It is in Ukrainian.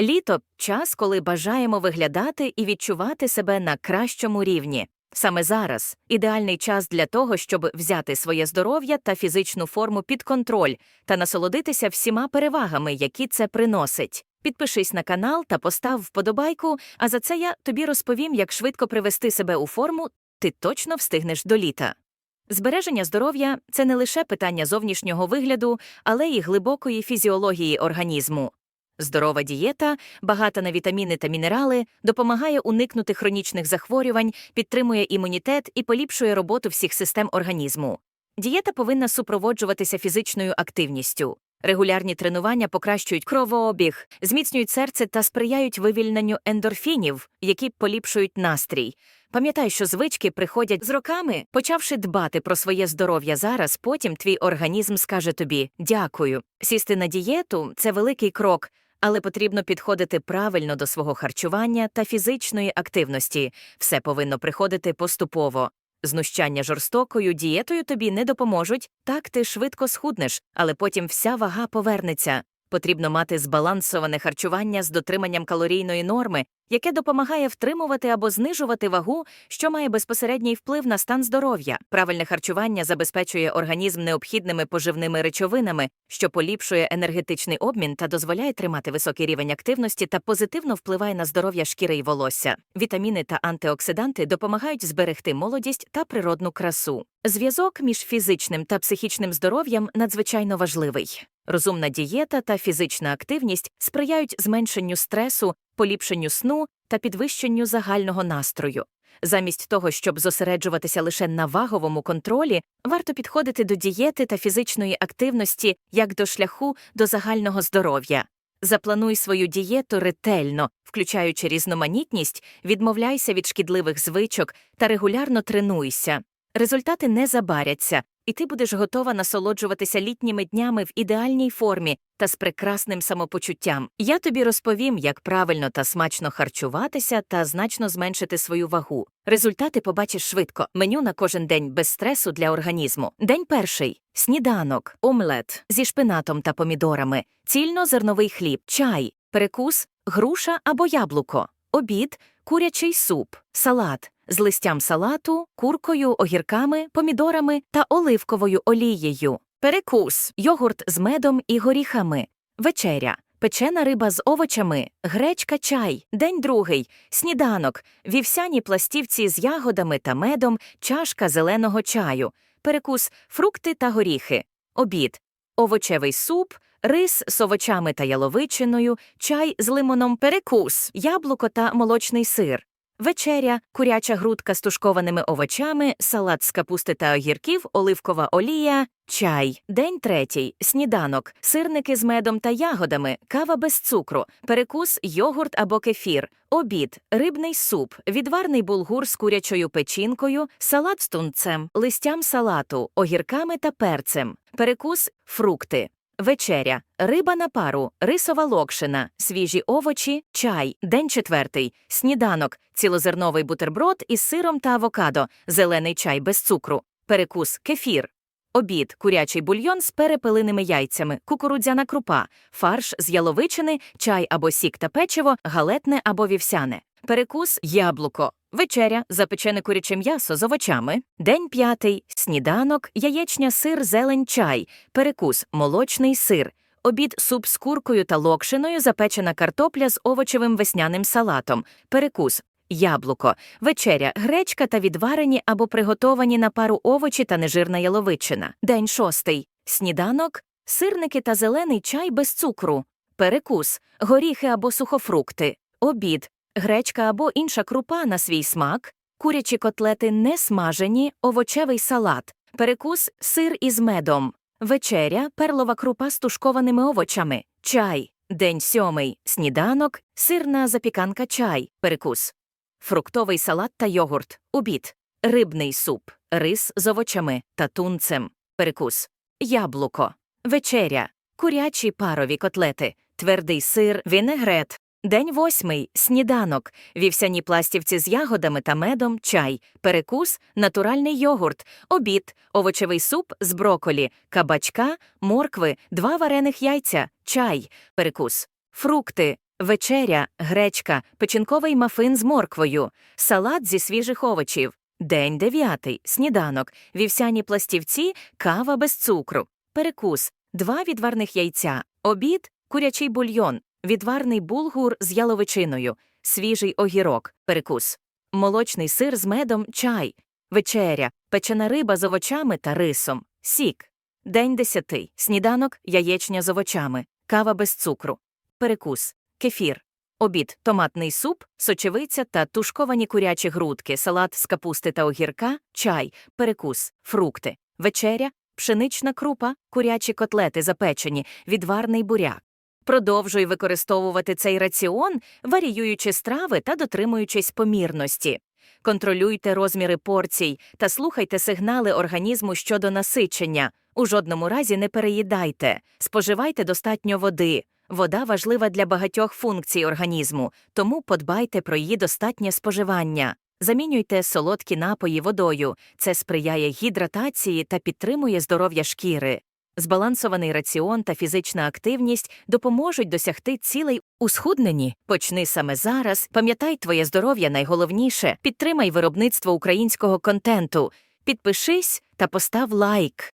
Літо час, коли бажаємо виглядати і відчувати себе на кращому рівні. Саме зараз ідеальний час для того, щоб взяти своє здоров'я та фізичну форму під контроль та насолодитися всіма перевагами, які це приносить. Підпишись на канал та постав вподобайку, а за це я тобі розповім, як швидко привести себе у форму, ти точно встигнеш до літа. Збереження здоров'я це не лише питання зовнішнього вигляду, але й глибокої фізіології організму. Здорова дієта, багата на вітаміни та мінерали, допомагає уникнути хронічних захворювань, підтримує імунітет і поліпшує роботу всіх систем організму. Дієта повинна супроводжуватися фізичною активністю. Регулярні тренування покращують кровообіг, зміцнюють серце та сприяють вивільненню ендорфінів, які поліпшують настрій. Пам'ятай, що звички приходять з роками, почавши дбати про своє здоров'я зараз, потім твій організм скаже тобі дякую. Сісти на дієту це великий крок, але потрібно підходити правильно до свого харчування та фізичної активності. Все повинно приходити поступово. Знущання жорстокою дієтою тобі не допоможуть, так ти швидко схуднеш, але потім вся вага повернеться. Потрібно мати збалансоване харчування з дотриманням калорійної норми, яке допомагає втримувати або знижувати вагу, що має безпосередній вплив на стан здоров'я. Правильне харчування забезпечує організм необхідними поживними речовинами, що поліпшує енергетичний обмін та дозволяє тримати високий рівень активності та позитивно впливає на здоров'я шкіри і волосся. Вітаміни та антиоксиданти допомагають зберегти молодість та природну красу. Зв'язок між фізичним та психічним здоров'ям надзвичайно важливий. Розумна дієта та фізична активність сприяють зменшенню стресу, поліпшенню сну та підвищенню загального настрою. Замість того, щоб зосереджуватися лише на ваговому контролі, варто підходити до дієти та фізичної активності як до шляху до загального здоров'я. Заплануй свою дієту ретельно, включаючи різноманітність, відмовляйся від шкідливих звичок та регулярно тренуйся. Результати не забаряться, і ти будеш готова насолоджуватися літніми днями в ідеальній формі та з прекрасним самопочуттям. Я тобі розповім, як правильно та смачно харчуватися та значно зменшити свою вагу. Результати побачиш швидко. Меню на кожен день без стресу для організму. День перший сніданок, омлет зі шпинатом та помідорами, цільнозерновий хліб, чай, перекус, груша або яблуко, обід, курячий суп, салат з листям салату, куркою, огірками, помідорами та оливковою олією, перекус, йогурт з медом і горіхами, вечеря. Печена риба з овочами, гречка чай, день другий, сніданок, вівсяні пластівці з ягодами та медом, чашка зеленого чаю, перекус, фрукти та горіхи, обід, овочевий суп, рис з овочами та яловичиною, чай з лимоном, перекус, яблуко та молочний сир. Вечеря, куряча грудка з тушкованими овочами, салат з капусти та огірків, оливкова олія, чай. День третій, сніданок, сирники з медом та ягодами, кава без цукру, перекус, йогурт або кефір, обід, рибний суп, відварний булгур з курячою печінкою, салат з тунцем, листям салату, огірками та перцем, перекус, фрукти. Вечеря, риба на пару, рисова локшина, свіжі овочі, чай, день четвертий, сніданок, цілозерновий бутерброд із сиром та авокадо, зелений чай без цукру, перекус, кефір. Обід, курячий бульйон з перепелиними яйцями, кукурудзяна крупа, фарш з яловичини, чай або сік та печиво, галетне або вівсяне. Перекус яблуко. Вечеря, запечене куряче м'ясо з овочами. День п'ятий, сніданок, яєчня, сир, зелень, чай. Перекус, молочний сир. Обід, суп з куркою та локшиною, запечена картопля з овочевим весняним салатом. Перекус, яблуко. Вечеря, гречка та відварені або приготовані на пару овочі та нежирна яловичина. День шостий. Сніданок, сирники та зелений чай без цукру. Перекус, горіхи або сухофрукти. Обід, гречка або інша крупа на свій смак, курячі котлети не смажені, овочевий салат, перекус сир із медом, вечеря перлова крупа з тушкованими овочами, чай, день сьомий, сніданок, сирна запіканка чай, перекус, фруктовий салат та йогурт, обід, рибний суп, рис з овочами та тунцем, перекус, яблуко, вечеря, курячі парові котлети, твердий сир, вінегрет, День восьмий сніданок, вівсяні пластівці з ягодами та медом, чай, перекус, натуральний йогурт, обід, овочевий суп з броколі, кабачка, моркви, два варених яйця, чай, перекус, фрукти, Вечеря, гречка, печінковий мафин з морквою, салат зі свіжих овочів. День дев'ятий. Сніданок, вівсяні пластівці, кава без цукру. Перекус, два відварних яйця. Обід, курячий бульйон, відварний булгур з яловичиною, свіжий огірок. Перекус. Молочний сир з медом, чай. Вечеря, печена риба з овочами та рисом. Сік. День десятий. Сніданок, яєчня з овочами, кава без цукру. Перекус, кефір. Обід, томатний суп, сочевиця та тушковані курячі грудки, салат з капусти та огірка, чай, перекус, фрукти. Вечеря, пшенична крупа, курячі котлети запечені, відварний буряк. Продовжуй використовувати цей раціон, варіюючи страви та дотримуючись помірності. Контролюйте розміри порцій та слухайте сигнали організму щодо насичення. У жодному разі не переїдайте, споживайте достатньо води. Вода важлива для багатьох функцій організму, тому подбайте про її достатнє споживання. Замінюйте солодкі напої водою. Це сприяє гідратації та підтримує здоров'я шкіри. Збалансований раціон та фізична активність допоможуть досягти цілей у схудненні. Почни саме зараз. Пам'ятай, твоє здоров'я найголовніше. Підтримай виробництво українського контенту. Підпишись та постав лайк.